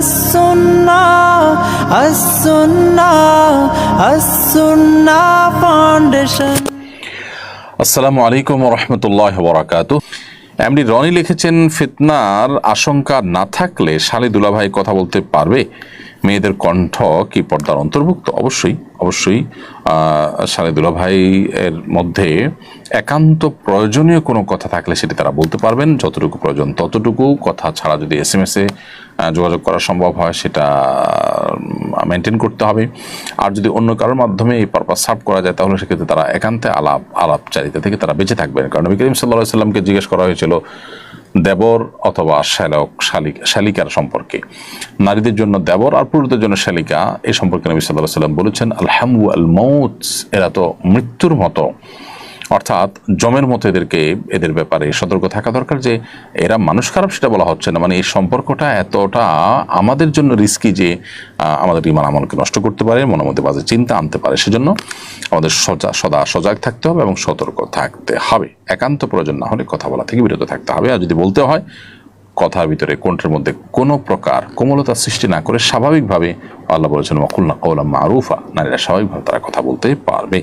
As-Sunnah As-Sunnah As-Sunnah foundation আসসালামু আলাইকুম রহমতুল্লাহ বরাকাতু। এমনি রনি লিখেছেন, ফিতনার আশঙ্কা না থাকলে শালি দুলাভাই কথা বলতে পারবে? মেয়েদের কণ্ঠ কি পর্দার অন্তর্ভুক্ত? অবশ্যই অবশ্যই শালি দুলাভাই এর মধ্যে একান্ত প্রয়োজনীয় কোনো কথা থাকলে সেটি তারা বলতে পারবেন। যতটুকু প্রয়োজন ততটুকু। কথা ছাড়া যদি এস এম এসে যোগাযোগ করা সম্ভব হয়, সেটা মেনটেন করতে হবে। আর যদি অন্য কারোর মাধ্যমে এই পারপাস সার্ভ করা যায়, তাহলে সেক্ষেত্রে তারা একান্তে আলাপ, আলাপচারিতা থেকে তারা বেঁচে থাকবেন। কারণ নবী করিম সাল্লাহ সাল্লামকে জিজ্ঞেস করা হয়েছিল দেবর অথবা শ্যালক, শালিকা, শালিকার সম্পর্কে। নারীদের জন্য দেবর আর পুরুষদের জন্য শালিকা এ সম্পর্কে নবী সাল্লাহ সাল্লাম বলেছেন আলহামু আল মৌত এরা তো মৃত্যুর মতো। অর্থাৎ জমের মতো এদেরকে, এদের ব্যাপারে সতর্ক থাকা দরকার যে এরা মানুষ খারাপ সেটা বলা হচ্ছে না। মানে এই সম্পর্কটা এতটা আমাদের জন্য রিস্কি যে আমাদের ইমান আমলকে নষ্ট করতে পারে, মনের মধ্যে বাজে চিন্তা আনতে পারে। সেজন্য আমাদের সজা, সদা সজাগ থাকতে হবে এবং সতর্ক থাকতে হবে। একান্ত প্রয়োজন না হলে কথা বলা থেকে বিরত থাকতে হবে। আর যদি বলতে হয়, কথার ভিতরে কণ্ঠের মধ্যে কোনো প্রকার কোমলতা সৃষ্টি না করে স্বাভাবিকভাবে আল্লাহ বলেছেন ওয়াকুল্লা কৌলা মারুফা। নারীরা স্বাভাবিকভাবে তারা কথা বলতে পারবে।